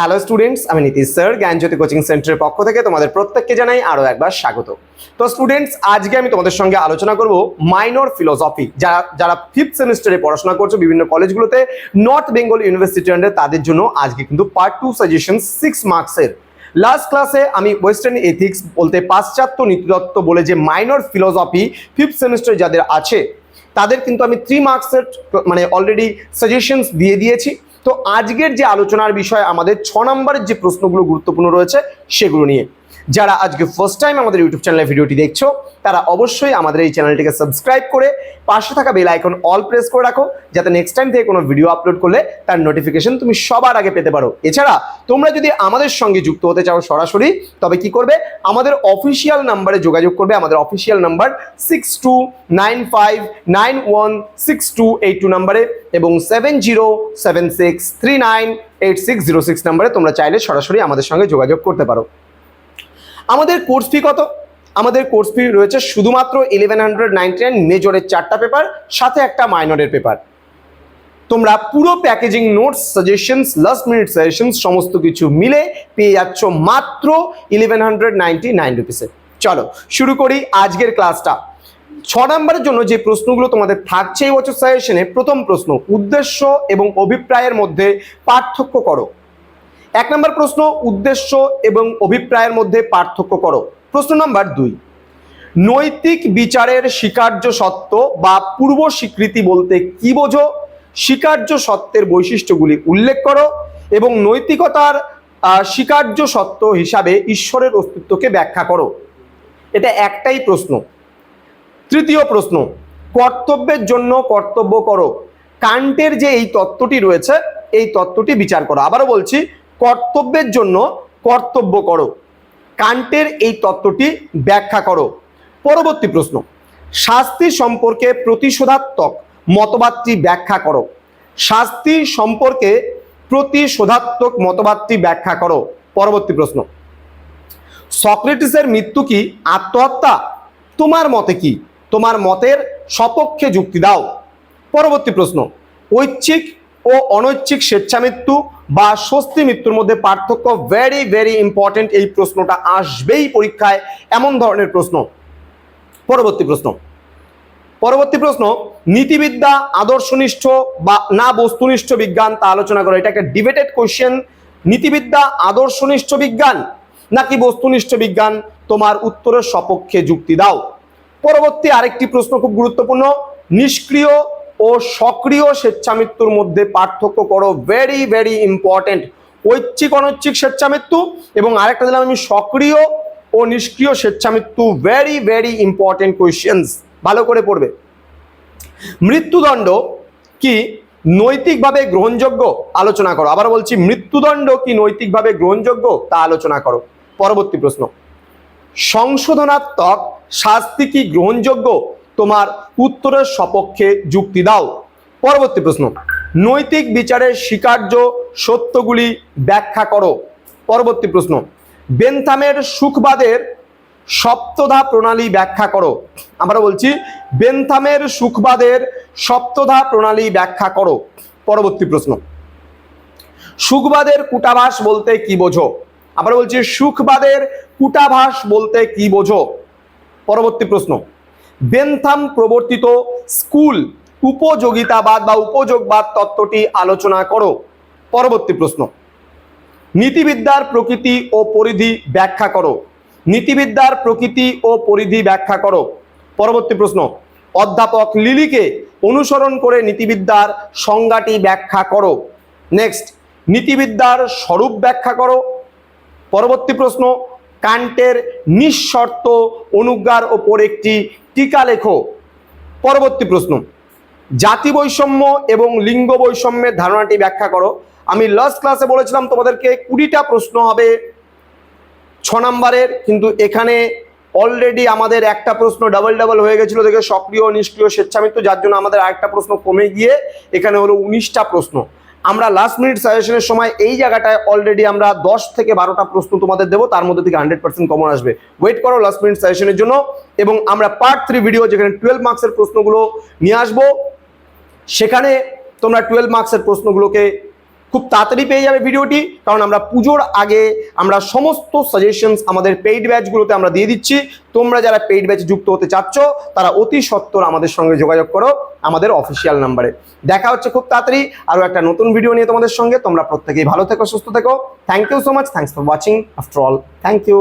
Hello students আমি Nitish sir, জ্ঞানজ্যোতি coaching সেন্টারের পক্ষ থেকে তোমাদের প্রত্যেককে জানাই আরও একবার স্বাগত। তো স্টুডেন্টস আজকে আমি তোমাদের সঙ্গে আলোচনা করব মাইনর ফিলোসফি যারা যারা ফিফথ সেমিস্টারে পড়াশোনা করছ বিভিন্ন কলেজগুলোতে নর্থ বেঙ্গল ইউনিভার্সিটি আন্ডারে তাদের জন্য আজকে কিন্তু পার্ট টু সাজেশন সিক্স মার্কসের লাস্ট ক্লাসে আমি ওয়েস্টার্ন এথিক্স বলতে পাশ্চাত্য নীতিতত্ত্ব বলে যে মাইনর ফিলোসফি ফিফথ সেমিস্টারে যাদের আছে, তাদের কিন্তু আমি থ্রি মার্কসের মানে অলরেডি সাজেশনস দিয়ে দিয়েছি। তো আজকের যে আলোচনার বিষয় আমাদের ছ নম্বরের যে প্রশ্নগুলো গুরুত্বপূর্ণ রয়েছে সেগুলো নিয়ে যারা আজকে ফার্স্ট টাইম আমাদের ইউটিউব চ্যানেলে ভিডিওটি দেখছ, তারা অবশ্যই আমাদের এই চ্যানেলটিকে সাবস্ক্রাইব করে পাশে থাকা বেল আইকন অল প্রেস করে রাখো, যাতে নেক্সট টাইম থেকে কোনো ভিডিও আপলোড করলে তার নোটিফিকেশন তুমি সবার আগে পেতে পারো। এছাড়া, তোমরা যদি আমাদের সঙ্গে যুক্ত হতে চাও সরাসরি, তবে কি করবে? আমাদের অফিসিয়াল নাম্বারে যোগাযোগ করবে, আমাদের official number six two nine five nine one six two eight two নাম্বারে এবং seven zero seven six three nine eight six zero six নাম্বারে তোমরা চাইলে সরাসরি আমাদের সঙ্গে যোগাযোগ করতে পারো। আমাদের কোর্স ফি কত? আমাদের কোর্স ফি রয়েছে শুধুমাত্র ইলেভেন হান্ড্রেড নাইনটি নাইন মেজরের চারটা পেপার সাথে একটা মাইনরের পেপার তোমরা পুরো packaging notes suggestions last minute suggestions সমস্ত কিছু মিলে পেয়ে যাচ্ছ মাত্র ইলেভেন হান্ড্রেড নাইনটি নাইন রুপিসে চলো, শুরু করি আজকের ক্লাসটা ছ নম্বরের জন্য যে প্রশ্নগুলো তোমাদের থাকছে এই বছর সাজেশনে প্রথম প্রশ্ন, উদ্দেশ্য এবং অভিপ্রায়ের মধ্যে পার্থক্য করো। এক নম্বর প্রশ্ন, উদ্দেশ্য এবং অভিপ্রায়ের মধ্যে পার্থক্য করো। প্রশ্ন নাম্বার দুই, নৈতিক বিচারের স্বীকার্য সত্য বা পূর্ব স্বীকৃতি বলতে কি বোঝো? স্বীকার্য সত্যের বৈশিষ্ট্যগুলি উল্লেখ করো এবং নৈতিকতার স্বীকার্য সত্য হিসাবে ঈশ্বরের অস্তিত্বকে ব্যাখ্যা করো। এটা একটাই প্রশ্ন। তৃতীয় প্রশ্ন, কর্তব্যের জন্য কর্তব্য করো। কান্টের যে এই তত্ত্বটি রয়েছে, এই তত্ত্বটি বিচার করো। আবারও বলছি কর্তব্যের জন্য কর্তব্য করো। কান্টের এই তত্ত্বটি ব্যাখ্যা করো। পরবর্তী প্রশ্ন। শাস্তি সম্পর্কে প্রতিশোধাত্মক মতবাদটি ব্যাখ্যা করো। শাস্তি সম্পর্কে প্রতিশোধাত্মক মতবাদটি ব্যাখ্যা করো। পরবর্তী প্রশ্ন। সক্রেটিসের মৃত্যু কি আত্মহত্যা? তোমার মতে কি? তোমার মতের সপক্ষে যুক্তি দাও। পরবর্তী প্রশ্ন। ঐচ্ছিক ও অনৈচ্ছিক স্বেচ্ছামৃত্যু বা স্বস্তি মৃত্যুর মধ্যে পার্থক্য ভেরি ভেরি ইম্পর্টেন্ট এই প্রশ্নটা আসবেই পরীক্ষায়। এমন ধরনের প্রশ্ন। পরবর্তী প্রশ্ন। পরবর্তী প্রশ্ন, নীতিবিদ্যা, আদর্শনিষ্ঠ বা না বস্তুনিষ্ঠ বিজ্ঞান, তা আলোচনা করো। এটা একটা ডিবেটেড কোশ্চেন নীতিবিদ্যা, আদর্শনিষ্ঠ বিজ্ঞান নাকি বস্তুনিষ্ঠ বিজ্ঞান? তোমার উত্তরের সপক্ষে যুক্তি দাও। পরবর্তী আরেকটি প্রশ্ন খুব গুরুত্বপূর্ণ। নিষ্ক্রিয় ও সক্রিয় স্বেচ্ছামৃত্যুর মধ্যে পার্থক্য করো। ভেরি ভেরি ইম্পর্টেন্ট ঐচ্ছিক, অনৈচ্ছিক স্বেচ্ছামৃত্যু এবং আরেকটা দিলাম আমি সক্রিয় ও নিষ্ক্রিয় স্বেচ্ছামৃত্যু। ভেরি ভেরি ইম্পর্টেন্ট কোয়েশ্চেন্স ভালো করে পড়বে। মৃত্যুদণ্ড কি নৈতিকভাবে গ্রহণযোগ্য? আলোচনা করো। আবার বলছি, মৃত্যুদণ্ড কি নৈতিকভাবে গ্রহণযোগ্য? তা আলোচনা করো। পরবর্তী প্রশ্ন। সংশোধনাত্মক শাস্তি কি গ্রহণযোগ্য? তোমার উত্তরের সপক্ষে যুক্তি দাও। পরবর্তী প্রশ্ন, নৈতিক বিচারের স্বীকার্য সত্যগুলি ব্যাখ্যা করো। পরবর্তী প্রশ্ন, বেনথামের সুখবাদের সপ্তধা প্রণালী ব্যাখ্যা করো। আমরা বলছি, বেনথামের সুখবাদের সপ্তধা প্রণালী ব্যাখ্যা করো। পরবর্তী প্রশ্ন, সুখবাদের কূটাভাস বলতে কি বোঝো? আমরা বলছি, সুখবাদের কূটাভাস বলতে কি বোঝো? পরবর্তী প্রশ্ন বেনথাম প্রবর্তিত স্কুল উপযোগিতাবাদ বা উপযোগবাদ তত্ত্বটি আলোচনা করো। পরবর্তী প্রশ্ন। নীতিবিদ্যার প্রকৃতি ও পরিধি ব্যাখ্যা করো। নীতিবিদ্যার প্রকৃতি ও পরিধি ব্যাখ্যা করো। পরবর্তী প্রশ্ন। অধ্যাপক লিলিকে অনুসরণ করে নীতিবিদ্যার সংজ্ঞাটি ব্যাখ্যা করো। নেক্সট। নীতিবিদ্যার স্বরূপ ব্যাখ্যা করো। পরবর্তী প্রশ্ন। কান্টের নিঃশর্ত অনুজ্ঞার ওপর একটি টিকা লেখো। পরবর্তী প্রশ্ন। জাতি বৈষম্য এবং লিঙ্গ বৈষম্যের ধারণাটি ব্যাখ্যা করো। আমি লাস্ট ক্লাসে বলেছিলাম তোমাদেরকে কুড়িটা প্রশ্ন হবে ছ নম্বরের, কিন্তু এখানে অলরেডি আমাদের একটা প্রশ্ন ডাবল ডাবল হয়ে গেছিল, দেখে সক্রিয়, নিষ্ক্রিয় স্বেচ্ছামৃত্যু যার জন্য আমাদের আরেকটা প্রশ্ন কমে গিয়ে এখানে হলো উনিশটা প্রশ্ন। আমরা লাস্ট মিনিট সাজেশনের সময় এই জায়গাটায় অলরেডি আমরা দশ থেকে বারোটা প্রশ্ন তোমাদের দেবো, তার মধ্যে থেকে হান্ড্রেড পার্সেন্ট কমন আসবে। ওয়েট করো লাস্ট মিনিট সাজেশনের জন্য এবং আমরা পার্ট থ্রি ভিডিও যেখানে টুয়েলভ মার্কসের প্রশ্নগুলো নিয়ে আসব, সেখানে তোমরা টুয়েলভ মার্কসের প্রশ্নগুলোকে খুব তাড়াতাড়ি পেয়ে যাবে ভিডিওটি, কারণ আমরা পুজোর আগে আমরা সমস্ত সাজেশনস আমাদের পেইড ব্যাচগুলোতে আমরা দিয়ে দিচ্ছি। তোমরা যারা পেইড ব্যাচে যুক্ত হতে চাচ্ছ, তারা অতি সত্বর আমাদের সঙ্গে যোগাযোগ করো আমাদের অফিসিয়াল নাম্বারে দেখা হচ্ছে খুব তাড়াতাড়ি আরও একটা নতুন ভিডিও নিয়ে তোমাদের সঙ্গে। তোমরা প্রত্যেকেই ভালো থেকো, সুস্থ থেকো। Thank you so much thanks for watching after all thank you